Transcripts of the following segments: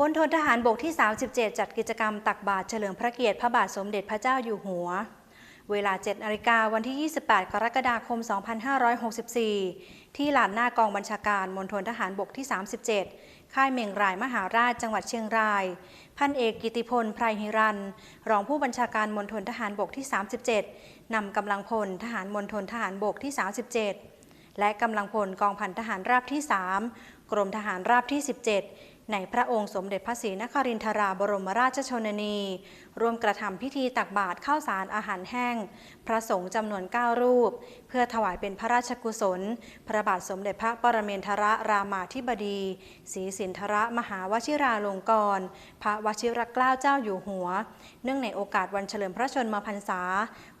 บนทนทหารบกที่ 37 จัดกิจกรรมตักบาตรเฉลิมพระเกียรติพระบาทสมเด็จพระเจ้าอยู่หัว เวลา 7นาฬิกาวันที่ 28 กรกฎาคม 2564 ที่ลานหน้ากองบัญชาการมณฑลทหารบกที่ 37 ค่ายเมงรายมหาราชจังหวัดเชียงราย พันเอกกิติพลไพรหิรัน รองผู้บัญชาการมณฑลทหารบกที่ 37 นำกำลังพลทหารมณฑลทหารบกที่ 37 และกำลังพลกองพันทหารราบที่ 3 กรมทหารราบที่ 17 ในพระองค์สมเด็จพระศรีนครินทราบรมราชชนนี ร่วมกระทำพิธีตักบาตรข้าวสารอาหารแห้ง พระสงฆ์จำนวน 9 รูป เพื่อถวายเป็นพระราชกุศล พระบาทสมเด็จพระปรเมนทรรามาธิบดีศรีสินทรมหาวชิราลงกรณ์พระวชิรเกล้าเจ้าอยู่หัว เนื่องในโอกาสวันเฉลิมพระชนมพรรษา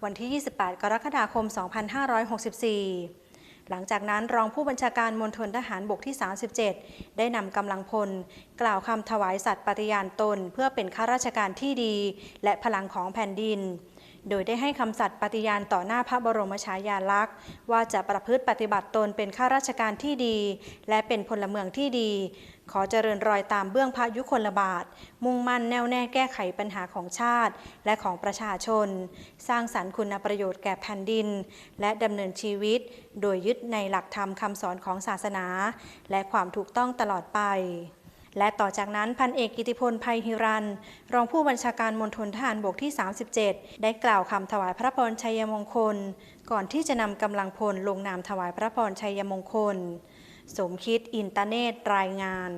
วันที่ 28 กรกฎาคม 2564 หลังจากนั้นรองผู้บัญชาการมณฑลทหารบกที่ 37 ได้นำกำลังพล กล่าวคำถวายสัตย์ปฏิญาณตน เพื่อเป็นข้าราชการที่ดี และพลังของแผ่นดิน โดยได้ให้คำสัตย์ปฏิญาณต่อหน้าพระบรมฉายาลักษณ์ ว่าจะประพฤติปฏิบัติตนเป็นข้าราชการที่ดี และเป็นพลเมืองที่ดี ขอเจริญรอยตามเบื้องพระยุคลบาท มุ่งมั่นแน่วแน่แก้ไขปัญหาของชาติ และของประชาชน สร้างสรรค์คุณประโยชน์แก่แผ่นดิน และดำเนินชีวิต โดยยึดในหลักธรรมคำสอนของศาสนา และความถูกต้องตลอดไป และต่อจากนั้นพันเอกกิติพลภัยฮิรัน รองผู้บัญชาการมณฑลทหารบกที่ 37 ได้กล่าวคำถวายพระพรชัยมงคล ก่อนที่จะนำกำลังพลลงนามถวายพระพรชัยมงคล สมคิดอินตเนตรายงาน